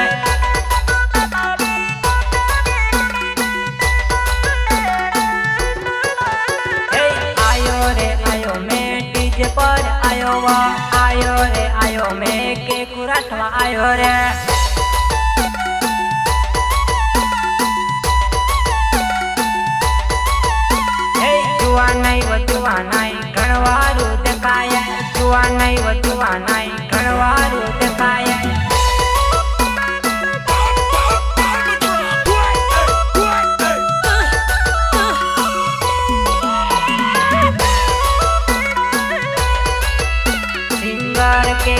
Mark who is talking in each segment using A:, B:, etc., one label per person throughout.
A: મેં કે કુરાટમાં આયો રે. હે જુવા નહીં, વધવા નહીં, ઘણવારું દેખાય. જુવા નહીં, વધવા ઘણવારું દેખાય.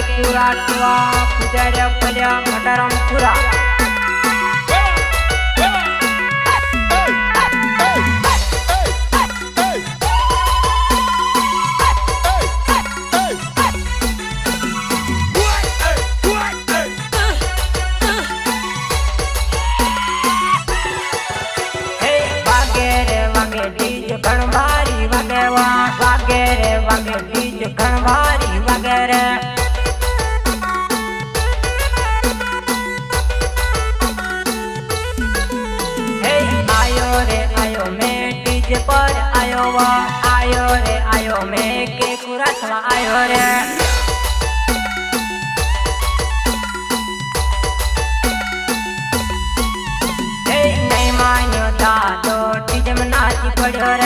A: ದೇವಿಯುರ ಅಟ್ಟುವ ಪೂಜಾರಿಯ ಪಲ್ಯ ಮಠರಾಂಪುರ Hey, wagere, wagere, DJ, Karmari, wagere, wagere, wagere. પર આયો વા આયો રે આયો મેં કે કુરાટમાં આયો રે. પડ્યો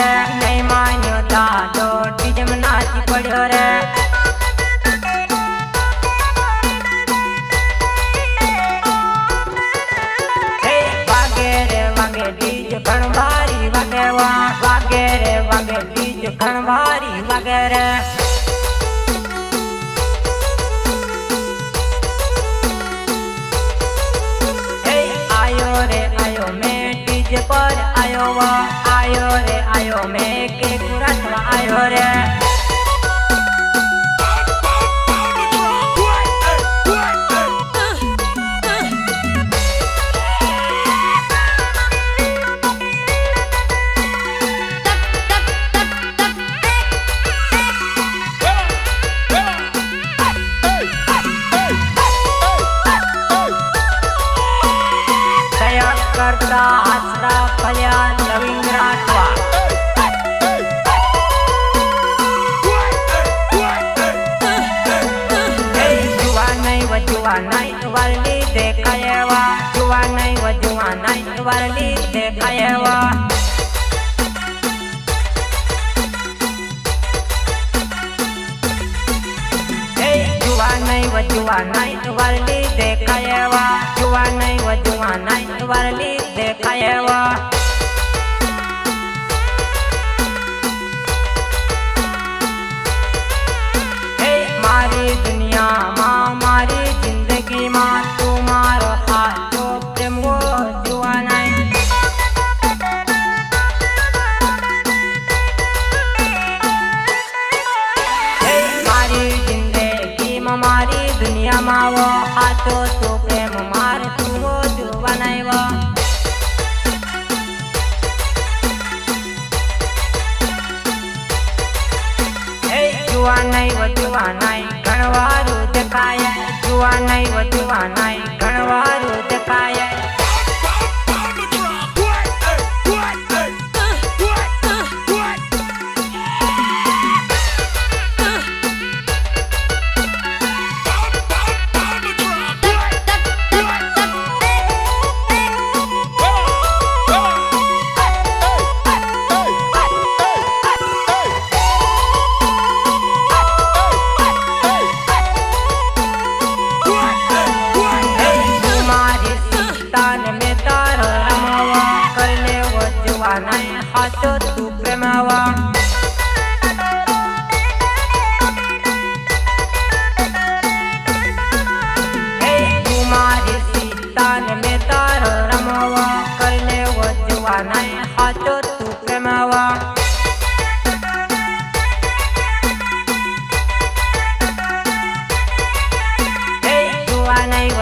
A: હે આયો રે આયો મેં કે કુરાટમાં આયો રે. નહીં વજવા નહીં વારલી દેખાય વા જુવા નહીં વજવા નહીં વારલી દેખાય હે જુવા નહીં વધવા નહીં. ઘણવારું દેખાય. જુવા નહીં. ઘણવારું દેખાય.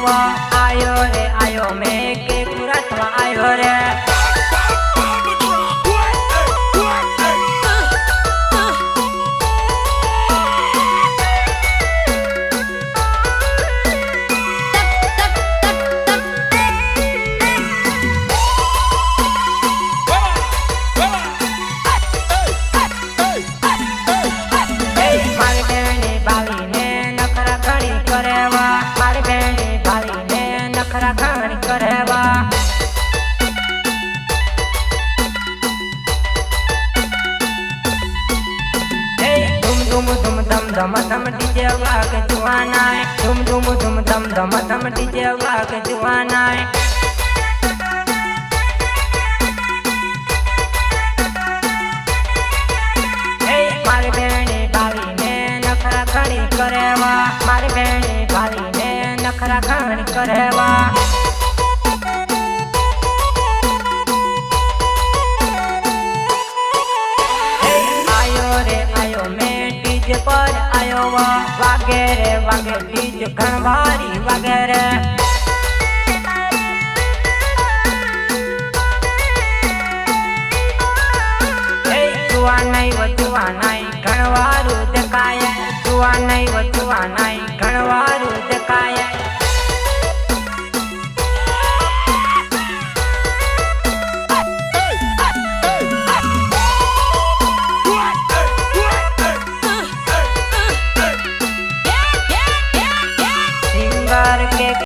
A: આયો વા આયો રે આયો મેં કે કુરાટમાં આયો રે હે ધમ ડીજે વાગ જુવાના ધુમ ધુમ ધુમ ધમ ધમ ધમ ડીજે વાગ જુવાના મારી બેની બાવીને નખરા ઘણી કરેવા. મારી બેની બાવીને નખરા ઘણી કરેવા. પર વગેરે વા બીજ કણવારી વગેરે. વાગે જુવાનાઈ વ જુવાનાઈ ઘણવારું દેખાય. જુવાનાઈ વ જુવાનાઈ ઘણવારું દેખાય.